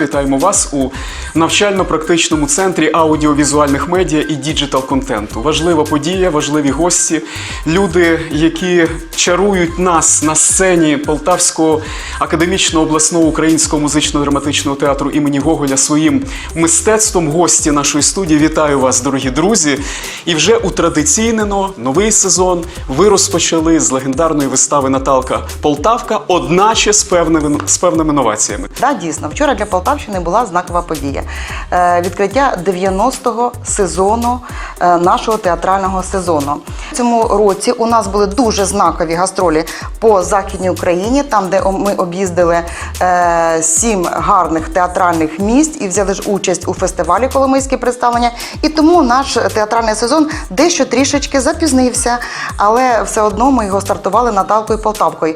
Вітаємо вас у навчально-практичному центрі аудіовізуальних медіа і діджитал контенту. Важлива подія, важливі гості, люди, які чарують нас на сцені Полтавського академічного обласного українського музично-драматичного театру імені Гоголя своїм мистецтвом. Гості нашої студії. Вітаю вас, дорогі друзі! І вже утрадиційнено новий сезон ви розпочали з легендарної вистави Наталка Полтавка, одначе з певними з певними новаціями. Да, дійсно, вчора для Полтавщини була знакова подія. Е, відкриття 90-го сезону е, нашого театрального сезону. В цьому році у нас були дуже знакові гастролі по Західній Україні, там, де ми об'їздили е, сім гарних театральних місць і взяли ж участь у фестивалі Коломийське представлення. І тому наш театральний сезон дещо трішечки запізнився, але все одно ми його стартували Наталкою Полтавкою.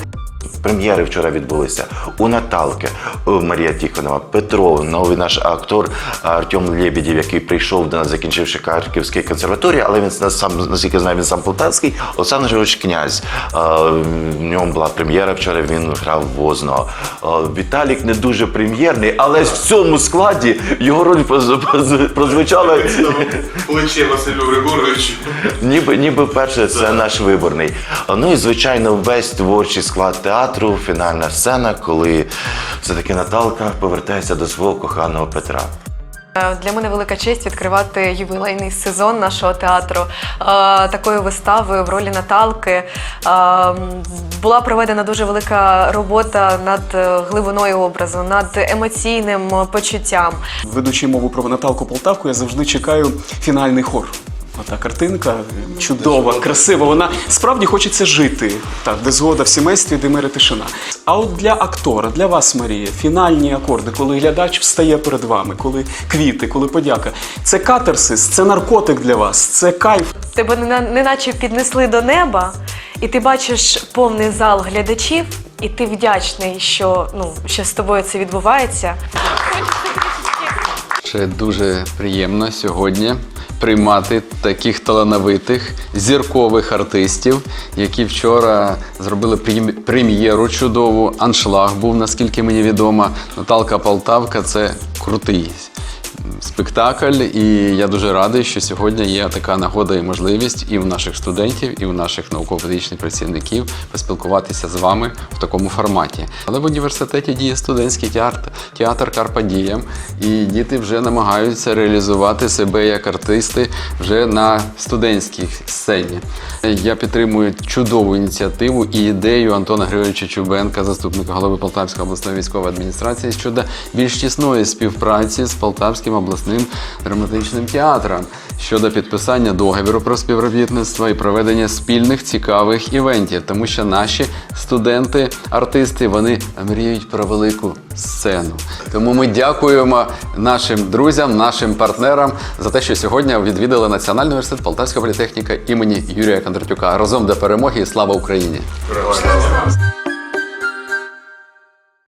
Прем'єри вчора відбулися у Наталки, Марія Тихонова, Петров, новий наш актор Артем Лебедєв, який прийшов до нас, закінчивши Харківський консерваторію, але він сам, наскільки знаю, він сам полтавський. Олександр Григорович Князь. Е, В ньому була прем'єра вчора. Він грав возного. Е, Віталік не дуже прем'єрний, але в цьому складі його роль прозвучала. Плече Василю Григоровичу. Ніби, ніби перше, це наш виборний. Ну і звичайно, весь творчий склад театру, фінальна сцена, коли все-таки Наталка повертається до свого коханого Петра. Е, Для мене велика честь відкривати ювілейний сезон нашого театру е, такою виставою в ролі Наталки. Е, Була проведена дуже велика робота над глибиною образу, над емоційним почуттям. Ведучи мову про Наталку Полтавку, я завжди чекаю фінальний хор. Ота картинка чудова, красива. Вона справді хочеться жити. Так, де згода в сімействі, де мир і тишина. А от для актора, для вас, Марія, фінальні акорди, коли глядач встає перед вами, коли квіти, коли подяка. Це катарсис, це наркотик для вас, це кайф. Тебе не- неначе піднесли до неба, і ти бачиш повний зал глядачів, і ти вдячний, що, ну, що з тобою це відбувається. Ще дуже приємно сьогодні приймати таких талановитих зіркових артистів, які вчора зробили прем- прем'єру чудову. Аншлаг був, наскільки мені відомо. Наталка Полтавка це крутий спектакль, і я дуже радий, що сьогодні є така нагода і можливість і у наших студентів, і у наших науково-педагогічних працівників поспілкуватися з вами в такому форматі. Але в університеті діє студентський театр, театр Карпа і діти вже намагаються реалізувати себе як артисти вже на студентській сцені. Я підтримую чудову ініціативу і ідею Антона Григоровича Чубенка, заступника голови Полтавської обласної військової адміністрації, щодо більш тісної співпраці з Полтавським обласним драматичним театром щодо підписання договору про співробітництво і проведення спільних цікавих івентів, тому що наші студенти, артисти, вони мріють про велику сцену. Тому ми дякуємо нашим друзям, нашим партнерам за те, що сьогодні відвідали Національний університет Полтавська політехніка імені Юрія Кондратюка. Разом до перемоги і слава Україні! Слава.